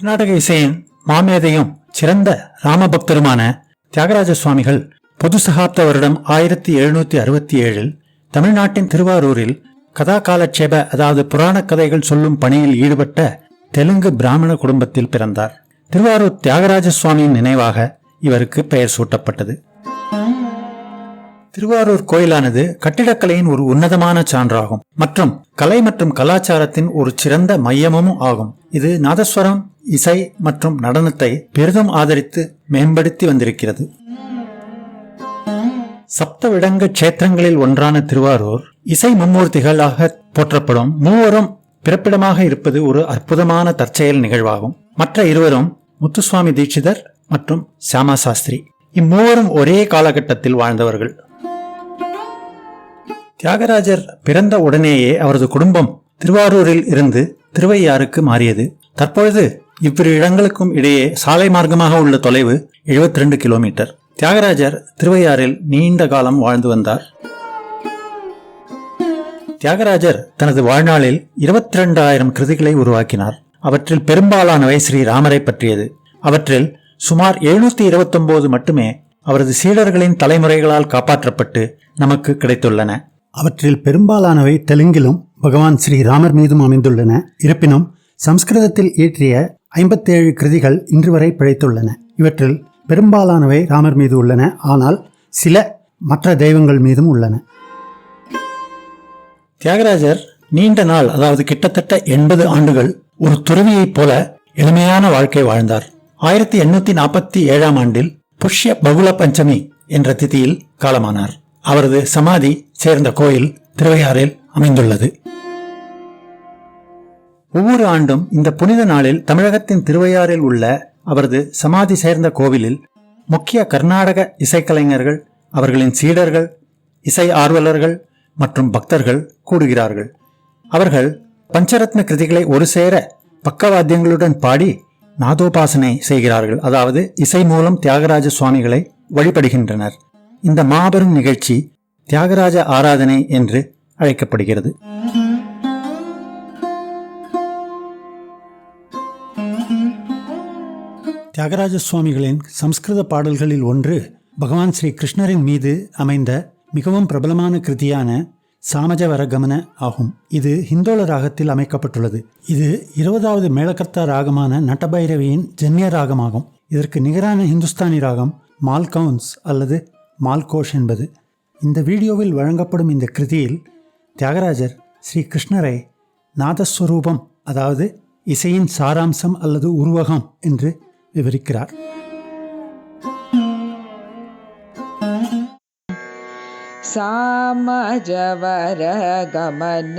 கர்நாடக இசையின் மாமேதையும் சிறந்த ராமபக்தருமான தியாகராஜ சுவாமிகள் பொது சகாப்த வருடம் ஆயிரத்தி எழுநூத்தி அறுபத்தி ஏழில் தமிழ்நாட்டின் திருவாரூரில் கதா காலட்சேப அதாவது புராணக் கதைகள் சொல்லும் பணியில் ஈடுபட்ட தெலுங்கு பிராமண குடும்பத்தில் பிறந்தார். திருவாரூர் தியாகராஜ சுவாமியின் நினைவாக இவருக்கு பெயர் சூட்டப்பட்டது. திருவாரூர் கோயிலானது கட்டிடக்கலையின் ஒரு உன்னதமான சான்றாகும். மற்றும் கலை மற்றும் கலாச்சாரத்தின் ஒரு சிறந்த மையமும் ஆகும். இது நாதஸ்வரம் இசை மற்றும் நடனத்தை பெரிதும் ஆதரித்து மேம்படுத்தி வந்திருக்கிறது. சப்தவிடங்க கஷேத்திரங்களில் ஒன்றான திருவாரூர் இசை மும்மூர்த்திகளாக போற்றப்படும். மூவரும் பிறப்பிடமாக இருப்பது ஒரு அற்புதமான தற்செயல் நிகழ்வாகும். மற்ற இருவரும் முத்துசுவாமி தீட்சிதர் மற்றும் சியாமா சாஸ்திரி. இம்மூவரும் ஒரே காலகட்டத்தில் வாழ்ந்தவர்கள். தியாகராஜர் பிறந்த உடனேயே அவரது குடும்பம் திருவாரூரில் இருந்து திருவையாறுக்கு மாறியது. தற்பொழுது இவ்விரு இடங்களுக்கும் இடையே சாலை மார்க்கமாக உள்ள தொலைவு 72 கிலோமீட்டர். தியாகராஜர் திருவையாறில் நீண்ட காலம் வாழ்ந்து வந்தார். தியாகராஜர் தனது வாழ்நாளில் இருபத்தி ரெண்டாயிரம் கிருதிகளை உருவாக்கினார். அவற்றில் பெரும்பாலானவை ஸ்ரீ ராமரை பற்றியது. அவற்றில் சுமார் 729 மட்டுமே அவரது சீடர்களின் தலைமுறைகளால் காப்பாற்றப்பட்டு நமக்கு கிடைத்துள்ளன. அவற்றில் பெரும்பாலானவை தெலுங்கிலும் பகவான் ஸ்ரீ ராமர் மீதும் அமைந்துள்ளன. இருப்பினும் சம்ஸ்கிருதத்தில் இயற்றிய ஐம்பத்தேழு கிருதிகள் இன்று வரை பிழைத்துள்ளன. இவற்றில் பெரும்பாலானவை ராமர் மீது உள்ளன. ஆனால் சில மற்ற தெய்வங்கள் மீதும் உள்ளன. தியாகராஜர் நீண்ட நாள் அதாவது கிட்டத்தட்ட எண்பது ஆண்டுகள் ஒரு துறவியைப் போல எளிமையான வாழ்க்கை வாழ்ந்தார். ஆயிரத்தி எண்ணூத்தி நாற்பத்தி ஏழாம் ஆண்டில் புஷ்ய பகுல பஞ்சமி என்ற திதியில் காலமானார். அவரது சமாதி சேர்ந்த கோயில் திருவையாறில் அமைந்துள்ளது. ஒவ்வொரு ஆண்டும் இந்த புனித நாளில் தமிழகத்தின் திருவையாறில் உள்ள அவரது சமாதி சேர்ந்த கோவிலில் முக்கிய கர்நாடக இசைக்கலைஞர்கள் அவர்களின் சீடர்கள் இசை ஆர்வலர்கள் மற்றும் பக்தர்கள் கூடுகிறார்கள். அவர்கள் பஞ்சரத்ன கிருதிகளை ஒரு சேர பக்கவாத்தியங்களுடன் பாடி நாதோபாசனை செய்கிறார்கள். அதாவது இசை மூலம் தியாகராஜ சுவாமிகளை வழிபடுகின்றனர். இந்த மாபெரும் நிகழ்ச்சி தியாகராஜ ஆராதனை என்று அழைக்கப்படுகிறது. தியாகராஜ சுவாமிகளின் சம்ஸ்கிருத பாடல்களில் ஒன்று பகவான் ஸ்ரீ கிருஷ்ணரின் மீது அமைந்த மிகவும் பிரபலமான கிருதியான சாமஜவர கமன ஆகும். இது ஹிந்தோள ராகத்தில் அமைக்கப்பட்டுள்ளது. இது இருபதாவது மேலகர்த்தா ராகமான நட்டபைரவியின் ஜன்ய ராகமாகும். இதற்கு நிகரான ஹிந்துஸ்தானி ராகம் மால்கவுன்ஸ் அல்லது மால்கோஷ் என்பது இந்த வீடியோவில் வழங்கப்படும் இந்த கிருதியில் தியாகராஜர் ஸ்ரீ கிருஷ்ணரை நாதஸ்வரூபம் அதாவது இசையின் சாராம்சம் அல்லது உருவகம் என்று விவரிக்கிறார். சாமஜவர கமன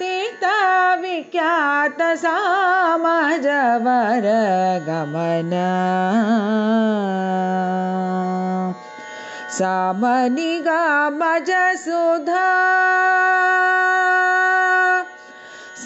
विख्यातसामज विख्यात सामनि गजसुधा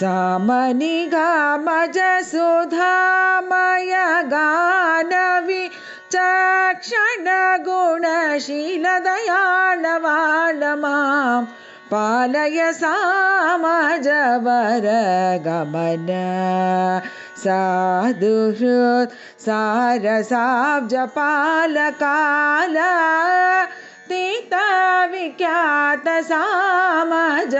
सामनि गजसुधामय गानवि चक्षण गुणशील दयानवान माम्। पालय सामजवरगमन। साधुहृत् सारसाब्जपालकाल। साधु सारसा तीताविख्यात समज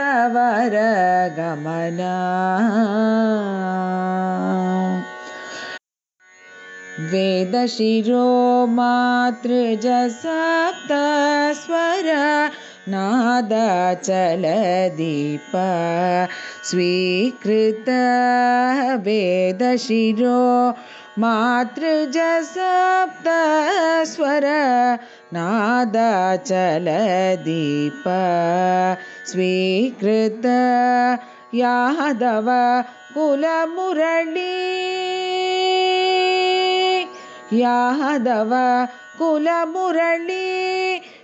वेदशिरो मातृजसप्तस्वर नादचलदीप स्वीकृत वेदशिरो मातृजसप्तस्वर नादचलदीप स्वीकृत यादव कुलमुरळी। यादव कुलमुरळी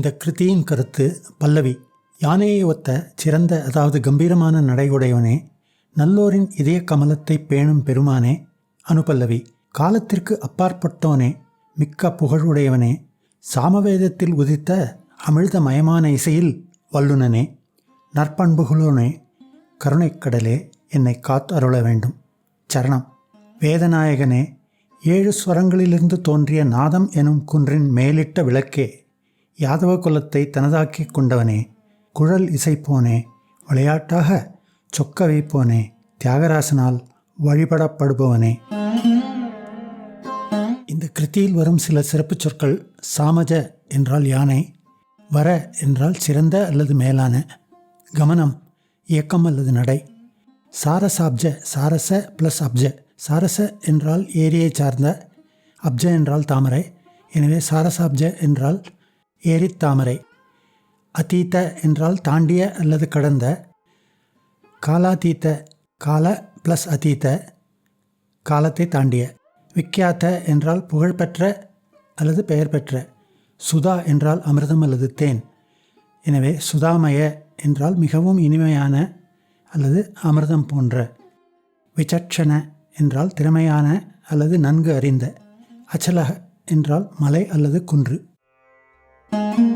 இந்த கிருதியின் கருத்து பல்லவி யானையை ஒத்த சிறந்த அதாவது கம்பீரமான நடையுடையவனே நல்லோரின் இதய கமலத்தை பேணும் பெருமானே அனுபல்லவி காலத்திற்கு அப்பாற்பட்டோனே மிக்க புகழுடையவனே சாமவேதத்தில் உதித்த அமிழ்தமயமான இசையில் வல்லுனனே நற்பண்புகளோனே கருணைக்கடலே என்னை காத்து அருள வேண்டும். சரணம். வேதநாயகனே ஏழு ஸ்வரங்களிலிருந்து தோன்றிய நாதம் எனும் குன்றின் மேலிட்ட விளக்கே யாதவ குலத்தை தனதாக்கி கொண்டவனே குழல் இசைப்போனே விளையாட்டாக சொக்க வைப்போனே தியாகராசனால் வழிபடப்படுபவனே. இந்த கிருத்தியில் வரும் சில சிறப்புச் சொற்கள் சாமஜ என்றால் யானை வர என்றால் சிறந்த அல்லது மேலான கமனம் இயக்கம் அல்லது நடை சாரசாப்ஜ சாரச ப்ளஸ் அப்ஜ சாரச என்றால் ஏரியை சார்ந்த அப்ஜ என்றால் தாமரை எனவே சாரசாப்ஜ என்றால் ஏரித்தாமரை அதீத்த என்றால் தாண்டிய அல்லது கடந்த. காலாதீத்த கால ப்ளஸ் அதீத்த காலத்தை தாண்டிய விக்கியாத்த என்றால் புகழ்பெற்ற அல்லது பெயர் பெற்ற. சுதா என்றால் அமிர்தம் அல்லது தேன். எனவே சுதாமய என்றால் மிகவும் இனிமையான அல்லது அமிர்தம் போன்ற. விசட்சண என்றால் திறமையான அல்லது நன்கு அறிந்த. அச்சலக என்றால் மலை அல்லது குன்று. Thank you.